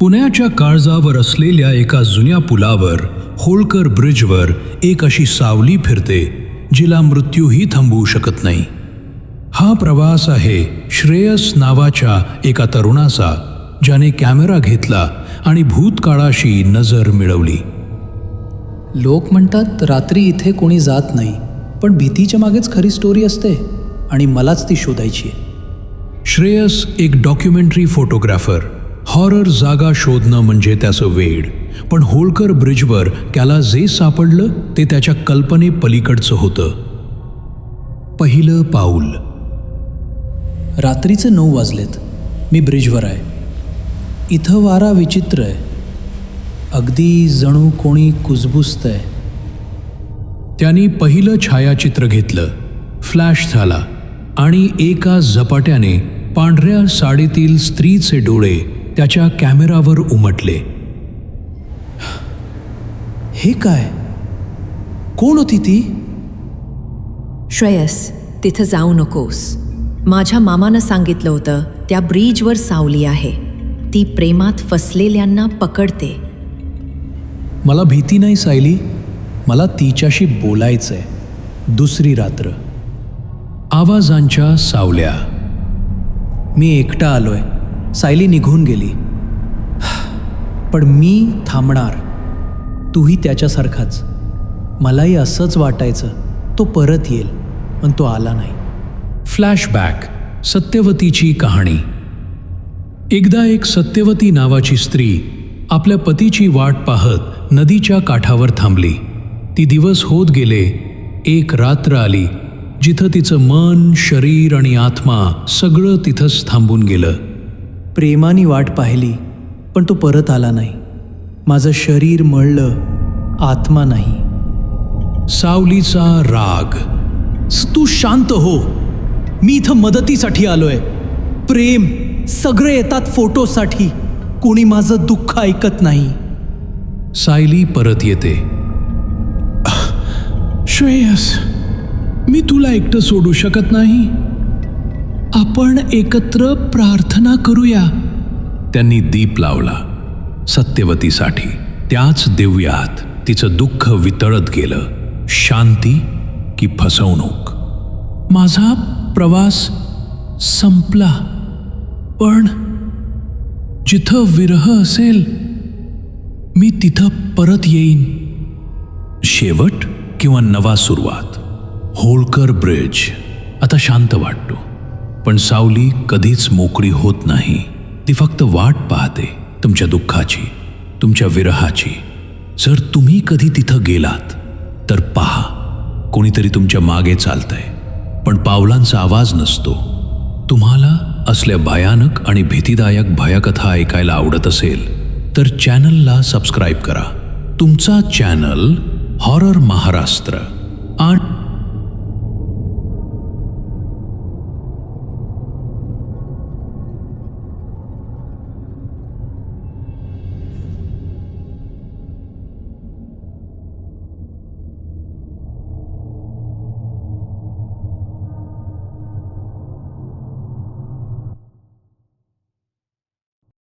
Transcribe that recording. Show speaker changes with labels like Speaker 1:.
Speaker 1: पुण्याच्या काळजावर असलेल्या एका जुन्या पुलावर होळकर ब्रिजवर एक अशी सावली फिरते जिला मृत्यूही थांबवू शकत नाही. हा प्रवास आहे श्रेयस नावाच्या एका तरुणाचा ज्याने कॅमेरा घेतला आणि भूतकाळाशी नजर मिळवली.
Speaker 2: लोक म्हणतात रात्री इथे कोणी जात नाही पण भीतीच्या मागेच खरी स्टोरी असते आणि मलाच ती शोधायची
Speaker 1: श्रेयस एक डॉक्युमेंटरी फोटोग्राफर हॉरर जागा शोधणं म्हणजे त्याचं वेड. पण होळकर ब्रिजवर त्याला जे सापडलं ते त्याच्या कल्पने पलीकडचं होतं. पहिलं पाऊल.
Speaker 2: रात्रीचे नऊ वाजलेत. मी ब्रिजवर आहे. इथं वारा विचित्र आहे. अगदी जणू कोणी कुजबुजत आहे.
Speaker 1: त्यांनी पहिलं छायाचित्र घेतलं. फ्लॅश झाला. आणि एका झपाट्याने पांढऱ्या साडीतील स्त्रीचे डोळे त्याच्या कॅमेरावर उमटले.
Speaker 2: हे काय? कोण होती ती?
Speaker 3: श्रेयस तिथं जाऊ नकोस. माझ्या मामानं सांगितलं होतं त्या ब्रिजवर सावली आहे. ती प्रेमात फसलेल्यांना पकडते.
Speaker 2: मला भीती नाही सायली. मला तिच्याशी बोलायचं आहे दुसरी रात्र.
Speaker 1: आवाजांच्या सावल्या.
Speaker 2: मी एकटा आलोय. सायली निघून गेली. पण मी थांबणार. तूही त्याच्यासारखाच. मलाही असंच वाटायचं तो परत येईल पण तो आला नाही.
Speaker 1: फ्लॅशबॅक सत्यवतीची कहाणी. एकदा एक सत्यवती नावाची स्त्री आपल्या पतीची वाट पाहत नदीच्या काठावर थांबली. ती दिवस होत गेले एक रात्र आली जिथं तिचं मन शरीर आणि आत्मा सगळं तिथंच थांबून गेलं.
Speaker 2: प्रेमाने वाट पाहिली पण तो परत आला नाही. माझं शरीर मळलं आत्मा नाही.
Speaker 1: सावलीचा राग
Speaker 2: तू शांत हो मी इथं मदतीसाठी आलोय. प्रेम सगळे येतात फोटोसाठी कोणी माझं दुःख ऐकत नाही.
Speaker 1: सायली परत येते. श्रेयस मी तुला एकटं सोडू शकत नाही? आपण एकत्र प्रार्थना करूया. त्यांनी दीप लावला. सत्यवतीसाठी त्याच दिव्यात तिचं दुःख वितळत गेलं. शांती की फसवणूक. माझा प्रवास संपला. पण जिथं विरह असेल मी तिथं परत येईन. शेवट किंवा नवा सुरुवात. होळकर ब्रिज. आता शांत वाटतो. पण सावली कधीच मोकळी होत नाही. ती फक्त वाट पाहते तुमच्या दुःखाची तुमच्या विरहाची. जर तुम्ही कधी तिथं गेलात तर पहा कोणीतरी तुमच्या मागे चालतंय. पण पावलांचा आवाज नसतो. तुम्हाला असल्या भयानक आणि भीतीदायक भयकथा ऐकायला आवडत असेल तर चॅनलला सबस्क्राईब करा. तुमचा चॅनल हॉरर महाराष्ट्र आणि